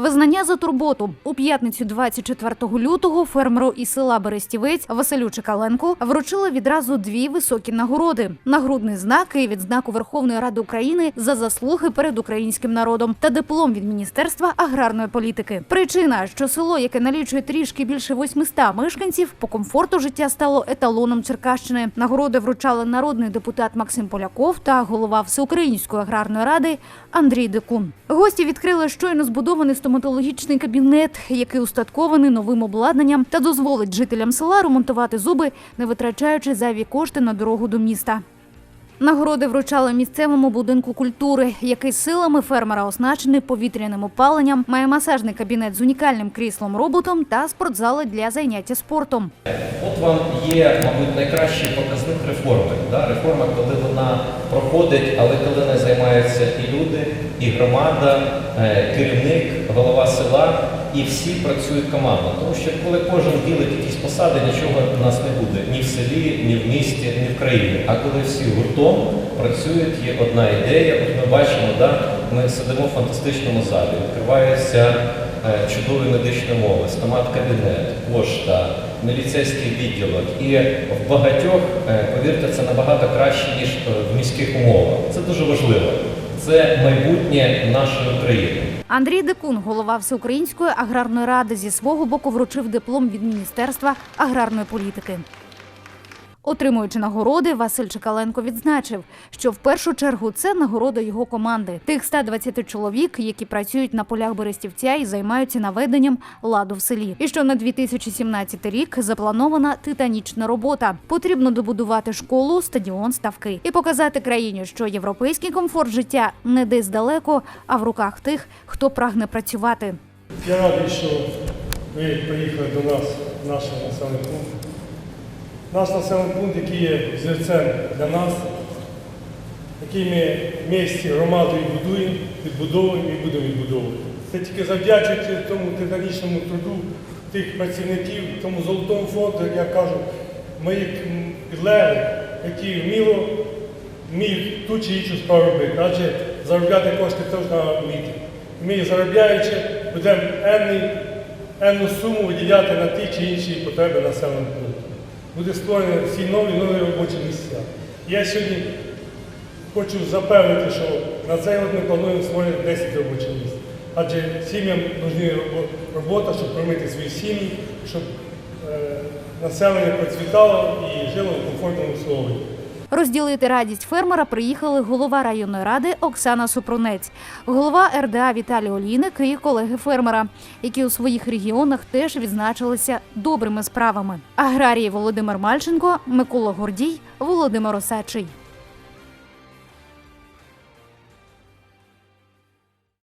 Визнання за турботу у п'ятницю 24 лютого фермеру із села Берестівець Василю Чекаленку вручили відразу дві високі нагороди: нагрудний знак і відзнаку Верховної Ради України за заслуги перед українським народом та диплом від Міністерства аграрної політики. Причина, що село, яке налічує трішки більше 800 мешканців, по комфорту життя стало еталоном Черкащини. Нагороди вручали народний депутат Максим Поляков та голова Всеукраїнської аграрної ради Андрій Декун. Гості відкрили щойно збудований стоматологічний кабінет, який устаткований новим обладнанням та дозволить жителям села ремонтувати зуби, не витрачаючи зайві кошти на дорогу до міста. Нагороди вручали місцевому будинку культури, який силами фермера оснащений повітряним опаленням, має масажний кабінет з унікальним кріслом роботом та спортзали для заняття спортом. От вам є, мабуть, найкращий показник реформи. Реформа, коли вона проходить, але коли не займаються і люди, і громада, е, керівник, голова села, і всі працюють командно. Тому що коли кожен ділить якісь посади, нічого у нас не буде ні в селі, ні в місті, ні в країні. А коли всі гуртом працюють, є одна ідея. От ми бачимо, да? ми сидимо в фантастичному залі, відкриваються е, чудові медичні мови, стомат-кабінет, пошта, міліцейський відділок. І в багатьох, е, повірте, це набагато краще, ніж е, в міських умовах. Це дуже важливо. Це майбутнє нашої України. Андрій Декун, голова Всеукраїнської аграрної ради, зі свого боку вручив диплом від Міністерства аграрної політики. Отримуючи нагороди, Василь Чекаленко відзначив, що в першу чергу це нагорода його команди, тих 120 чоловік, які працюють на полях Берестівця і займаються наведенням ладу в селі. І що на 2017 рік запланована титанічна робота. Потрібно добудувати школу, стадіон, ставки і показати країні, що європейський комфорт життя не десь далеко, а в руках тих, хто прагне працювати. Я радий, що ви приїхали до нас, в наш населений пункт. Наш населений пункт, який є зірцем для нас, який ми в місті громадою будуємо, відбудовуємо і будемо відбудовувати. Це тільки завдячуючи тому титанічному труду тих працівників, тому золотому фонду, як я кажу, моїх підлеглих, які вміло вміють ту чи іншу справу робити. Адже заробляти кошти теж треба вміти. Ми заробляючи, будемо енну суму виділяти на ті чи інші потреби населеного пункту. Буде створені всі нові нові робочі місця. Я сьогодні хочу запевнити, що на цей год ми плануємо створити 10 робочих місць. Адже сім'ям потрібна робота, щоб кормити свої сім'ї, щоб е, населення процвітало і жило в комфортному услові. Розділити радість фермера приїхали голова районної ради Оксана Супрунець, голова РДА Віталій Олійник і колеги фермера, які у своїх регіонах теж відзначилися добрими справами. Аграрії Володимир Мальченко, Микола Гордій, Володимир Осадчий.